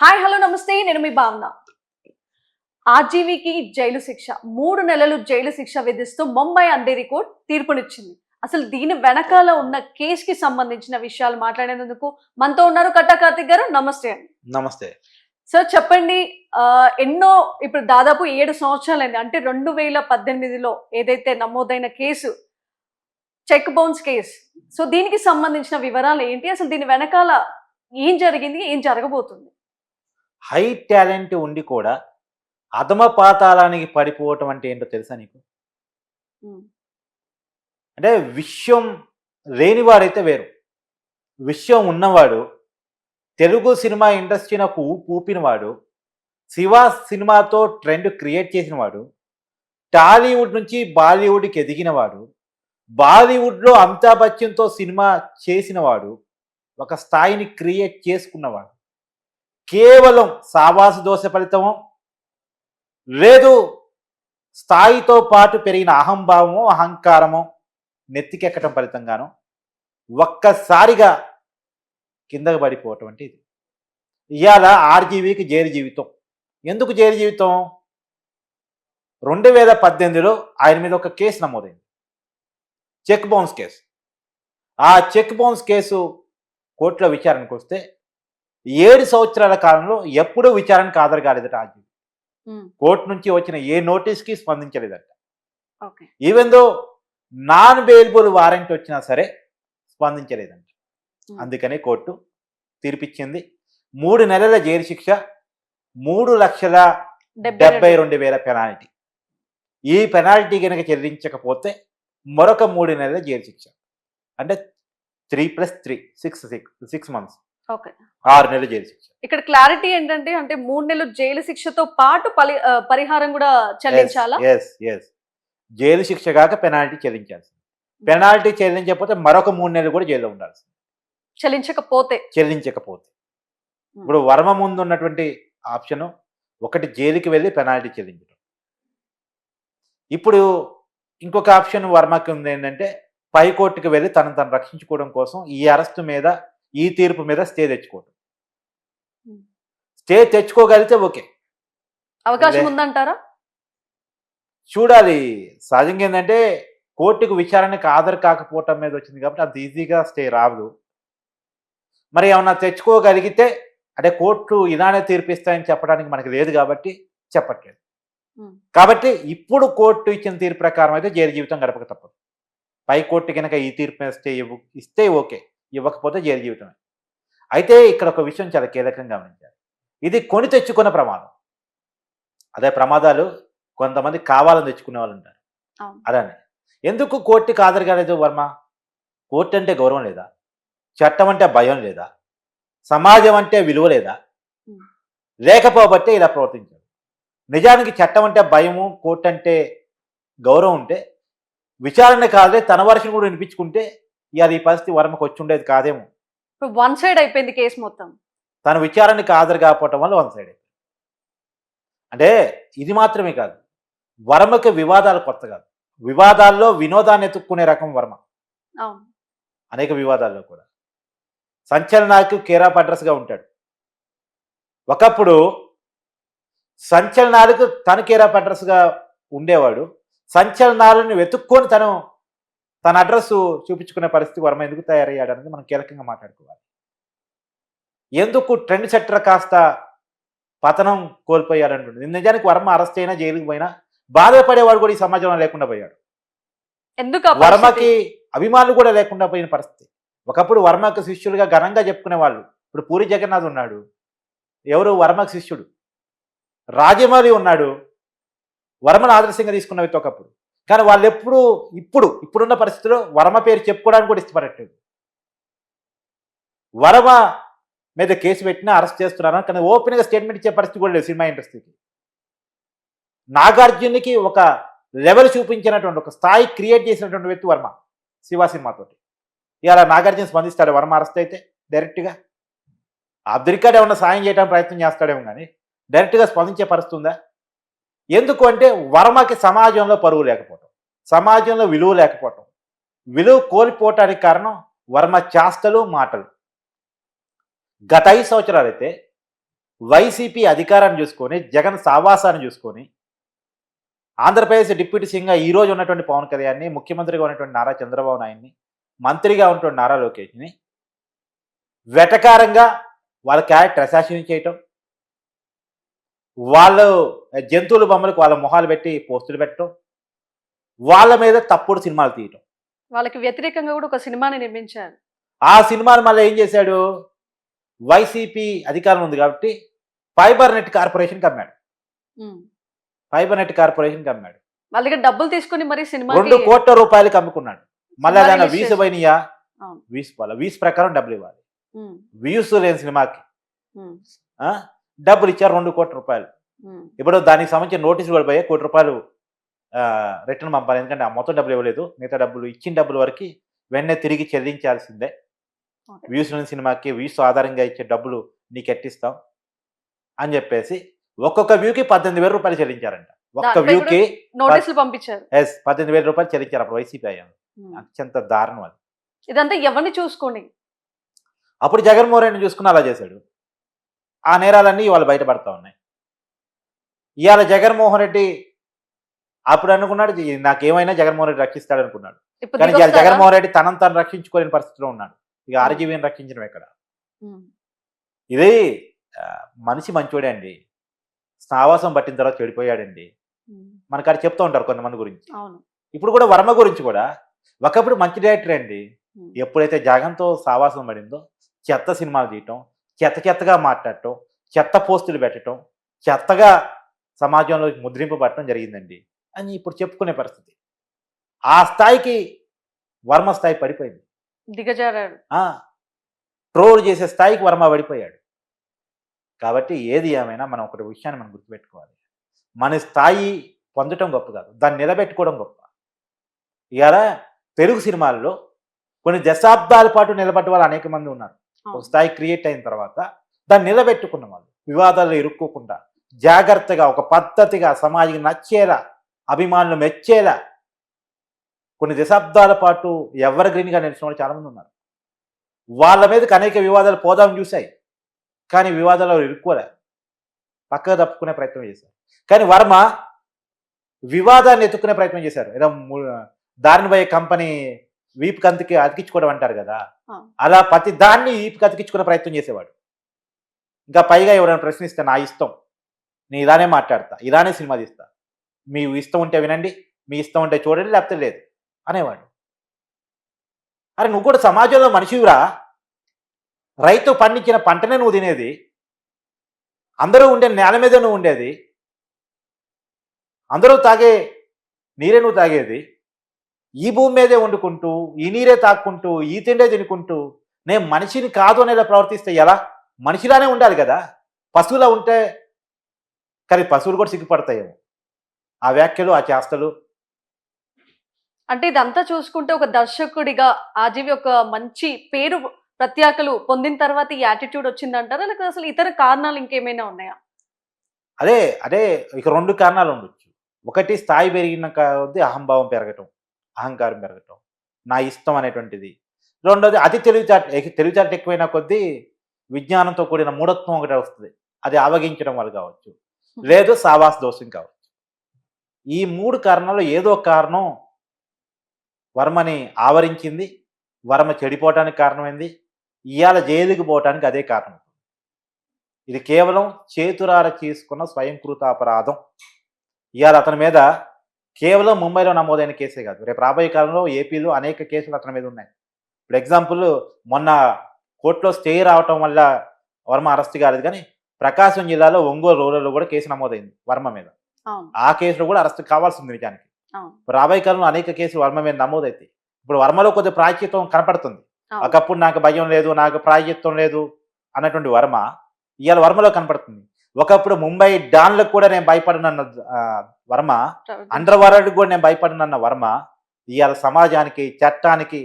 Hi hello నమస్తే. నేను మీ భావన. ఆర్జీవీకి జైలు శిక్ష. మూడు నెలలు జైలు శిక్ష విధిస్తూ ముంబై అంధేరి కోర్టు తీర్పునిచ్చింది. అసలు దీని వెనకాల ఉన్న కేసుకి సంబంధించిన విషయాలు మాట్లాడేందుకు మనతో ఉన్నారు కట్టా కార్తిక్ గారు. నమస్తే అండి. నమస్తే. సార్ చెప్పండి ఎన్నో ఇప్పుడు దాదాపు ఏడు సంవత్సరాలైంది. అంటే రెండు వేల పద్దెనిమిదిలో ఏదైతే నమోదైన case check bounce case. So దీనికి సంబంధించిన వివరాలు ఏంటి? అసలు దీని వెనకాల ఏం జరిగింది ఏం జరగబోతుంది? హై టాలెంట్ ఉండి కూడా అధమ పాతాళానికి పడిపోవటం అంటే ఏంటో తెలుసా నీకు? అంటే విషయం లేనివాడైతే వేరు. విషయం ఉన్నవాడు తెలుగు సినిమా ఇండస్ట్రీ నాకు ఊపు ఊపినవాడు శివ సినిమాతో ట్రెండ్ క్రియేట్ చేసినవాడు టాలీవుడ్ నుంచి బాలీవుడ్కి ఎదిగినవాడు బాలీవుడ్లో అమితాబ్ బచ్చన్తో సినిమా చేసినవాడు ఒక స్థాయిని క్రియేట్ చేసుకున్నవాడు. కేవలం సావాసు దోష ఫలితమో లేదు స్థాయితో పాటు పెరిగిన అహంభావము అహంకారము నెత్తికెక్కటం ఫలితంగాను ఒక్కసారిగా కిందకు పడిపోవటం అంటే ఇది. ఇవాళ ఆర్జీవీకి జైలు జీవితం. ఎందుకు జైలు జీవితం? రెండు వేల పద్దెనిమిదిలో ఆయన మీద ఒక కేసు నమోదైంది. Check bounce case. ఆ చెక్ బౌన్స్ కేసు కోర్టులో విచారణకు వస్తే ఏడు సంవత్సరాల కాలంలో ఎప్పుడూ విచారణకు హాజరు కాలేదట ఆర్జీవీ. ఉమ్, కోర్టు నుంచి వచ్చిన ఏ నోటీస్కి స్పందించలేదట. Even though non bailable warrant వచ్చినా సరే స్పందించలేదంట. అందుకని కోర్టు తీర్పిచ్చింది. మూడు నెలల జైలు శిక్ష మూడు లక్షల డెబ్బై రెండు వేల పెనాల్టీ. ఈ పెనాల్టీ కనుక చెల్లించకపోతే మరొక మూడు నెలల జైలు శిక్ష. అంటే three plus three six six six months. ఆరు నెలల జైలు శిక్ష. ఇక్కడ క్లారిటీ ఏంటంటే అంటే మూడు నెలలు జైలు శిక్షతో పాటు పరిహారం కూడా చెల్లించాలా? ఎస్ ఎస్ జైలు శిక్ష కాక పెనాల్టీ చెల్లించాల్సింది. పెనాల్టీ చెల్లించకపోతే మరొక మూడు నెలలు కూడా జైల్లో ఉండాల్సింది. చెల్లించకపోతే. చెల్లించకపోతే. ఇప్పుడు వర్మ ముందు ఉన్నటువంటి ఆప్షన్ ఒకటి జైలుకి వెళ్ళి పెనాల్టీ చెల్లించడం. ఇప్పుడు ఇంకొక ఆప్షన్ వర్మకి ఉంది ఏంటంటే పై కోర్టుకి వెళ్ళి తనను తను రక్షించుకోవడం కోసం ఈ అరెస్ట్ మీద ఈ తీర్పు మీద స్టే తెచ్చుకోవడం Hmm. Stay తెచ్చుకోగలిగితే okay. అవకాశం ఉందంటారా? చూడాలి. సహజంగా ఏంటంటే కోర్టుకు విచారణకు హాజరు కాకపోవటం మీద వచ్చింది కాబట్టి అంత ఈజీగా స్టే రాదు. మరి ఏమన్నా తెచ్చుకోగలిగితే అంటే కోర్టు ఇలానే తీర్పిస్తాయని చెప్పడానికి మనకి లేదు కాబట్టి చెప్పట్లేదు. కాబట్టి ఇప్పుడు కోర్టు ఇచ్చిన తీర్పు ప్రకారం అయితే జైలు జీవితం గడపక తప్పదు. పై కోర్టు కనుక ఈ తీర్పు మీద స్టే ఇస్తే ఓకే. ఇవ్వకపోతే జైలు జీవితమే. అయితే ఇక్కడ ఒక విషయం చాలా కీలకంగా గమనించాలి. ఇది కొని తెచ్చుకున్న ప్రమాదం. అదే ప్రమాదాలు కొంతమంది కావాలని తెచ్చుకునే వాళ్ళు ఉంటారు. అలానే. ఎందుకు కోర్టుకి హాజరు కాలేదు వర్మ? కోర్టు అంటే గౌరవం లేదా? చట్టం అంటే భయం లేదా? సమాజం అంటే విలువ లేదా? లేకపోబట్టే ఇలా ప్రవర్తించాడు నిజానికి చట్టం అంటే భయము కోర్టు అంటే గౌరవం ఉంటే విచారణ కాదే తన వర్షం కూడా వినిపించుకుంటే ఇవాళ ఈ పరిస్థితి వర్మకు వచ్చి ఉండేది కాదేమో. ఇప్పుడు వన్ సైడ్ అయిపోయింది కేసు మొత్తం. తన విచారణకి హాజరు కాకపోవటం వల్ల వన్ సైడ్ అంటే ఇది మాత్రమే కాదు. వర్మకి వివాదాలు కొత్త కాదు. వివాదాల్లో వినోదాన్ని ఎత్తుక్కునే రకం వర్మ. అనేక వివాదాల్లో కూడా. సంచలనాలకు కేరాప్ అడ్రస్గా ఉంటాడు. ఒకప్పుడు సంచలనాలకు తను కేరాప్ అడ్రస్గా ఉండేవాడు. సంచలనాలను వెతుక్కొని తను తన అడ్రస్ చూపించుకునే పరిస్థితి వర్మ ఎందుకు తయారయ్యాడు అనేది మనం కీలకంగా మాట్లాడుకోవాలి. ఎందుకు ట్రెండ్ సెట్టర్ కాస్త పతనం కోల్పోయాడు అంటుంది నిజానికి వర్మ అరెస్ట్ అయినా జైలుకి పోయినా బాధపడేవాడు కూడా ఈ సమాజంలో లేకుండా పోయాడు. ఎందుకు వర్మకి? అభిమానులు కూడా లేకుండా పోయిన పరిస్థితి. ఒకప్పుడు వర్మకు శిష్యులుగా ఘనంగా చెప్పుకునే వాళ్ళు. ఇప్పుడు పూరి జగన్నాథ్ ఉన్నాడు. ఎవరు? వర్మకు శిష్యుడు. రాజమౌళి ఉన్నాడు. వర్మను ఆదర్శంగా తీసుకున్న వ్యక్తి ఒకప్పుడు. కానీ వాళ్ళు ఎప్పుడు ఇప్పుడు ఇప్పుడున్న పరిస్థితిలో వరమ పేరు చెప్పుకోవడానికి కూడా ఇష్టపడట్లేదు. వరమ మీద కేసు పెట్టినా అరెస్ట్ చేస్తున్నాను కానీ ఓపెన్గా స్టేట్మెంట్ ఇచ్చే పరిస్థితి కూడా లేదు సినిమా ఇండస్ట్రీకి. నాగార్జునికి ఒక లెవెల్ చూపించినటువంటి ఒక స్థాయి క్రియేట్ చేసినటువంటి వ్యక్తి వర్మ శివ సినిమాతోటి ఇలా నాగార్జున స్పందిస్తాడు వర్మ అరెస్ట్ అయితే డైరెక్ట్గా. అబ్దుల్ ఖాన్ ఏమన్నా సాయం చేయడానికి ప్రయత్నం చేస్తాడేమో కానీ డైరెక్ట్గా స్పందించే పరిస్థితి ఉందా? ఎందుకు అంటే వర్మకి సమాజంలో పరువు లేకపోవటం సమాజంలో విలువ లేకపోవటం. విలువ కోల్పోవటానికి కారణం వర్మ చేష్టలు మాటలు. గత ఐదు సంవత్సరాలు అయితే వైసీపీ అధికారాన్ని చూసుకొని జగన్ సావాసాన్ని చూసుకొని ఆంధ్రప్రదేశ్ డిప్యూటీ సింగ్గా ఈ రోజు ఉన్నటువంటి పవన్ కళ్యాణ్ని ముఖ్యమంత్రిగా ఉన్నటువంటి నారా చంద్రబాబు నాయుడిని మంత్రిగా ఉన్నటువంటి నారా లోకేష్ని వెటకారంగా వాళ్ళ క్యారెక్టర్ అసాసినేట్ చేయటం. వాళ్ళు జంతువుల బొమ్మలకు వాళ్ళ మొహాలు పెట్టి పోస్టులు పెట్టడం వాళ్ళ మీద తప్పుడు సినిమాలు తీయటం. వాళ్ళకి వ్యతిరేకంగా కూడా ఒక సినిమాని నిర్మించారు. ఆ సినిమాను మళ్ళీ ఏం చేశాడు? వైసీపీ అధికారం ఉంది కాబట్టి ఫైబర్ నెట్ కార్పొరేషన్కి అమ్మాడు. ఫైబర్ నెట్ కార్పొరేషన్కి అమ్మాడు వాళ్ళ దగ్గర డబ్బులు తీసుకుని మరి సినిమా రెండు కోట్ల రూపాయలకి అమ్ముకున్నాడు. మళ్ళీ దాని వీసు పోయినాయా. వీసు పోల వీసు ప్రకారం డబ్బులు ఇవ్వాలి. వ్యూస్ లేని సినిమాకి? డబ్బులు ఇచ్చారు రెండు కోట్ల రూపాయలు. ఇప్పుడు దానికి సంబంధించిన నోటీసులు కూడా పోయాయి కోటి రూపాయలు రిటర్న్ పంపాలి. ఎందుకంటే ఆ మొత్తం డబ్బులు ఇవ్వలేదు. మిగతా డబ్బులు ఇచ్చిన డబ్బుల వరకు వెంటనే తిరిగి చెల్లించాల్సిందే. వ్యూస్ లేని సినిమాకి వ్యూస్ ఆధారంగా ఇచ్చే డబ్బులు నీకు ఎట్టిస్తాం? అని చెప్పేసి ఒక్కొక్క వ్యూకి పద్దెనిమిది వేల రూపాయలు చెల్లించారంట. ఒక్క వ్యూకి నోటీసులు పంపించారు. ఎస్ పద్దెనిమిది వేల రూపాయలు చెల్లించారు అప్పుడు వైసీపీ అయ్యాను. అత్యంత దారుణం అది. ఇదంతా ఎవరిని చూసుకోండి? అప్పుడు జగన్మోహన్ రెడ్డిని చూసుకుని అలా చేశాడు. ఆ నేరాలన్నీ ఇవాళ బయటపడతా ఉన్నాయి. ఇవాళ జగన్మోహన్ రెడ్డి అప్పుడు అనుకున్నాడు "ఈ- నాకేమైనా జగన్మోహన్ రెడ్డి రక్షిస్తాడు అనుకున్నాడు కానీ ఇవాళ? జగన్మోహన్ రెడ్డి తనను తాను రక్షించుకోలేని పరిస్థితిలో ఉన్నాడు. ఇక ఆర్జీవీని రక్షించడం ఎక్కడ. ఇది మనిషి మంచోడే అండి. సావాసం పట్టిన తర్వాత చెడిపోయాడండి. మనకు అది చెప్తూ ఉంటారు కొంతమంది గురించి. ఇప్పుడు కూడా వర్మ గురించి కూడా ఒకప్పుడు మంచి డైరెక్టర్ అండి. ఎప్పుడైతే జగన్తో సావాసం పడిందో చెత్త సినిమాలు తీయటం చెత్త చెత్తగా మాట్లాడటం చెత్త పోస్టులు పెట్టడం చెత్తగా సమాజంలో ముద్రింపబడటం జరిగిందండి అని ఇప్పుడు చెప్పుకునే పరిస్థితి. ఆ స్థాయికి వర్మ స్థాయి పడిపోయింది. దిగజారాడు. ట్రోల్ చేసే స్థాయికి వర్మ పడిపోయాడు. కాబట్టి ఏది ఏమైనా మనం ఒకటి విషయాన్ని మనం గుర్తుపెట్టుకోవాలి. మన స్థాయి పొందటం గొప్ప కాదు. దాన్ని నిలబెట్టుకోవడం గొప్ప. ఇవాళ తెలుగు సినిమాల్లో కొన్ని దశాబ్దాల పాటు నిలబడ్డ వాళ్ళు అనేక మంది ఉన్నారు. ఒక. స్థాయి క్రియేట్ అయిన తర్వాత దాన్ని నిలబెట్టుకున్న వాళ్ళు వివాదాల్లో ఇరుక్కోకుండా జాగ్రత్తగా ఒక పద్ధతిగా సమాజానికి నచ్చేలా అభిమానులు మెచ్చేలా కొన్ని దశాబ్దాల పాటు ఎవర్ గ్రీన్గా నిలిచిన వాళ్ళు చాలామంది ఉన్నారు. వాళ్ళ మీదకి అనేక వివాదాలు పోదాం చూశాయి. కానీ వివాదాలు ఇరుక్కోలే. పక్కగా తప్పుకునే ప్రయత్నం చేశారు. కానీ వర్మ వివాదాన్ని ఎత్తుకునే ప్రయత్నం చేశారు. ఏదో దారిని పోయే కంపెనీ వీపు కంతికి అతికించుకోవడం అంటారు కదా. అలా ప్రతి దాన్ని వీపుకి అతికించుకునే ప్రయత్నం చేసేవాడు. ఇంకా పైగా ఎవరైనా ప్రశ్నిస్తే నా ఇష్టం. నేను ఇలానే మాట్లాడతా ఇలానే సినిమా తీస్తా. మీ ఇష్టం ఉంటే వినండి మీ ఇష్టం ఉంటే చూడండి లేకపోతే లేదు అనేవాడు. అరే నువ్వు కూడా సమాజంలో మనిషివిరా? రైతు పండించిన పంటనే నువ్వు తినేది? అందరూ ఉండే నేల మీద నువ్వు ఉండేది? అందరూ తాగే నీరే నువ్వు తాగేది? ఈ భూమి మీదే వండుకుంటూ ఈ నీరే తాక్కుంటూ ఈ తిండే తినుకుంటూ నేను మనిషిని కాదు అనేలా ప్రవర్తిస్తే ఎలా? మనిషిలానే ఉండాలి కదా? పశువులా ఉంటే కానీ పశువులు కూడా సిగ్గుపడతాయేమో. ఆ వ్యాఖ్యలు ఆ చేష్టలు. అంటే ఇదంతా చూసుకుంటే ఒక దర్శకుడిగా ఆజీవి ఒక మంచి పేరు ప్రత్యేకలు పొందిన తర్వాత ఈ యాటిట్యూడ్ వచ్చిందంటారా? లేకపోతే అసలు ఇతర కారణాలు ఇంకేమైనా ఉన్నాయా? అదే అదే ఇక రెండు కారణాలు ఉండొచ్చు. ఒకటి స్థాయి పెరిగిన కొద్దీ అహంభావం పెరగటం అహంకారం పెరగటం నా ఇష్టం అనేటువంటిది. రెండోది అతి తెలివిచాట తెలివిచాట ఎక్కువైన కొద్దీ విజ్ఞానంతో కూడిన మూఢత్వం ఒకటి వస్తుంది. అది ఆవగించడం వల్ల కావచ్చు. లేదు సావాస్ దోషం కావచ్చు ఈ మూడు కారణాలు ఏదో కారణం వర్మని ఆవరించింది వర్మ చెడిపోవటానికి కారణమైంది ఇవాళ జైలుకి పోవటానికి అదే కారణం. ఇది కేవలం చేతురార చేసుకున్న స్వయంకృత అపరాధం. ఇవాళ అతని మీద కేవలం ముంబైలో నమోదైన కేసే కాదు. రేపు రాబోయే కాలంలో ఏపీలో అనేక కేసులు అతని మీద ఉన్నాయి. ఇప్పుడు ఎగ్జాంపుల్ మొన్న కోర్టులో స్టే రావటం వల్ల వర్మ అరెస్ట్ కాలేదు కానీ ప్రకాశం జిల్లాలో ఒంగోలు రూరల్లో కూడా కేసు నమోదైంది వర్మ మీద. ఆ కేసులో కూడా అరెస్ట్ కావాల్సింది నిజానికి. రాబోయే కాలంలో అనేక కేసులు వర్మ మీద నమోదవుతాయి ఇప్పుడు వర్మలో కొద్ది ప్రాయచిత్వం కనపడుతుంది. ఒకప్పుడు నాకు భయం లేదు నాకు ప్రాయచిత్వం లేదు అన్నటువంటి వర్మ ఇవాళ వర్మలో కనపడుతుంది. ఒకప్పుడు ముంబై డాన్లకు కూడా నేను భయపడినన్న వర్మ అండర్ వరల్డ్ కూడా నేను భయపడినన్న వర్మ ఇవాళ సమాజానికి చట్టానికి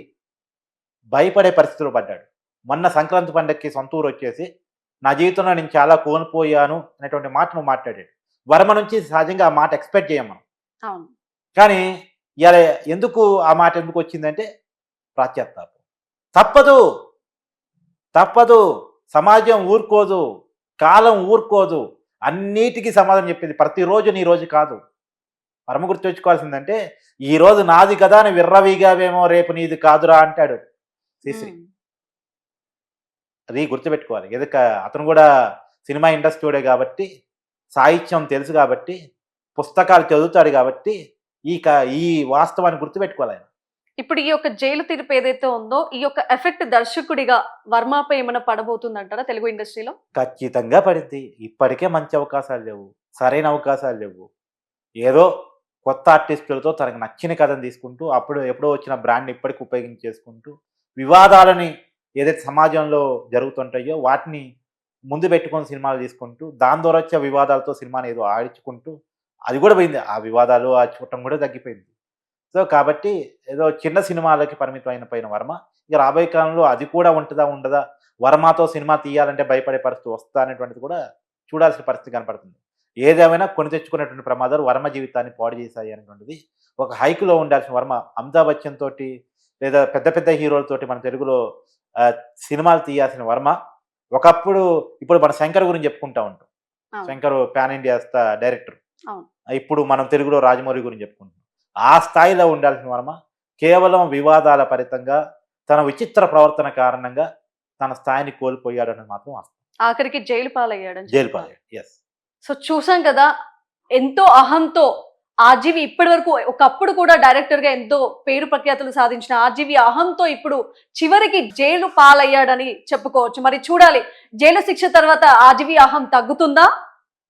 భయపడే పరిస్థితిలో పడ్డాడు. మొన్న సంక్రాంతి పండగకి సొంత ఊరు వచ్చేసి నా జీవితంలో నేను చాలా కోల్పోయాను అనేటువంటి మాట నువ్వు మాట్లాడాడు వర్మ నుంచి సహజంగా ఆ మాట ఎక్స్పెక్ట్ చేయం మనం. కానీ ఇవాళ ఎందుకు ఆ మాట ఎందుకు వచ్చిందంటే ప్రాచ్యత్తాపం. తప్పదు. తప్పదు. సమాజం ఊరుకోదు. కాలం ఊరుకోదు. అన్నిటికీ సమాధానం చెప్పింది ప్రతిరోజు నీ రోజు కాదు. పరమ గుర్తు తెచ్చుకోవాల్సిందంటే ఈ రోజు నాది కదా అని విర్రవీగావేమో రేపు నీది కాదురా అంటాడు శ్రీశ్రీ. అది గుర్తుపెట్టుకోవాలి. ఎదుక అతను కూడా సినిమా ఇండస్ట్రీడే కాబట్టి సాహిత్యం తెలుసు కాబట్టి పుస్తకాలు చదువుతాడు కాబట్టి ఈ ఈ వాస్తవాన్ని గుర్తుపెట్టుకోవాలి ఆయన. ఇప్పుడు ఈ యొక్క జైలు తీర్పు ఏదైతే ఉందో ఈ యొక్క ఎఫెక్ట్ దర్శకుడిగా వర్మపై ఏమైనా పడబోతుందంటారా తెలుగు ఇండస్ట్రీలో? ఖచ్చితంగా పడింది. ఇప్పటికే మంచి అవకాశాలు లేవు. సరైన అవకాశాలు లేవు. ఏదో కొత్త ఆర్టిస్టులతో తనకు నచ్చిన కథను తీసుకుంటూ అప్పుడు ఎప్పుడో వచ్చిన బ్రాండ్ ఇప్పటికి ఉపయోగించేసుకుంటూ వివాదాలని ఏదైతే సమాజంలో జరుగుతుంటాయో వాటిని ముందు పెట్టుకొని సినిమాలు తీసుకుంటూ దాని ద్వారా వచ్చే వివాదాలతో సినిమాని ఏదో ఆడించుకుంటూ అది కూడా పోయింది. ఆ వివాదాలు ఆ చూడటం కూడా తగ్గిపోయింది. సో కాబట్టి ఏదో చిన్న సినిమాలకి పరిమితం అయిన పైన వర్మ. ఇక రాబోయే కాలంలో అది కూడా ఉంటుందా ఉండదా? వర్మతో సినిమా తీయాలంటే భయపడే పరిస్థితి వస్తా అనేటువంటిది కూడా చూడాల్సిన పరిస్థితి కనపడుతుంది. ఏదేమైనా కొని తెచ్చుకున్నటువంటి ప్రమాదాలు వర్మ జీవితాన్ని పాడు చేశాయి అనేటువంటిది ఒక హైక్లో ఉండాల్సిన వర్మ అమితాబ్ బచ్చన్ తోటి లేదా పెద్ద పెద్ద హీరోలతోటి మన తెలుగులో సినిమాలు తీయాల్సిన వర్మ ఒకప్పుడు ఇప్పుడు మన శంకర్ గురించి చెప్పుకుంటా ఉంటాం. Shankar pan India director. ఇప్పుడు మనం తెలుగులో రాజమౌళి గురించి చెప్పుకుంటాం ఆ స్థాయిలో ఉండాల్సిన వర్మ కేవలం వివాదాల ఫలితంగా తన విచిత్ర ప్రవర్తన కారణంగా తన స్థాయిని కోల్పోయాడు అని మాత్రం. ఆఖరికి జైలు పాలయ్యాడని జైలు. పాలయ్యాడు ఎస్ సో చూసాం కదా ఎంతో అహంతో ఆర్జీవి ఇప్పటి వరకు ఒకప్పుడు కూడా డైరెక్టర్గా ఎంతో పేరు ప్రఖ్యాతులు సాధించిన ఆర్జీవి అహంతో ఇప్పుడు చివరికి జైలు పాలయ్యాడని చెప్పుకోవచ్చు. మరి చూడాలి జైలు శిక్ష తర్వాత ఆర్జీవి అహం తగ్గుతుందా?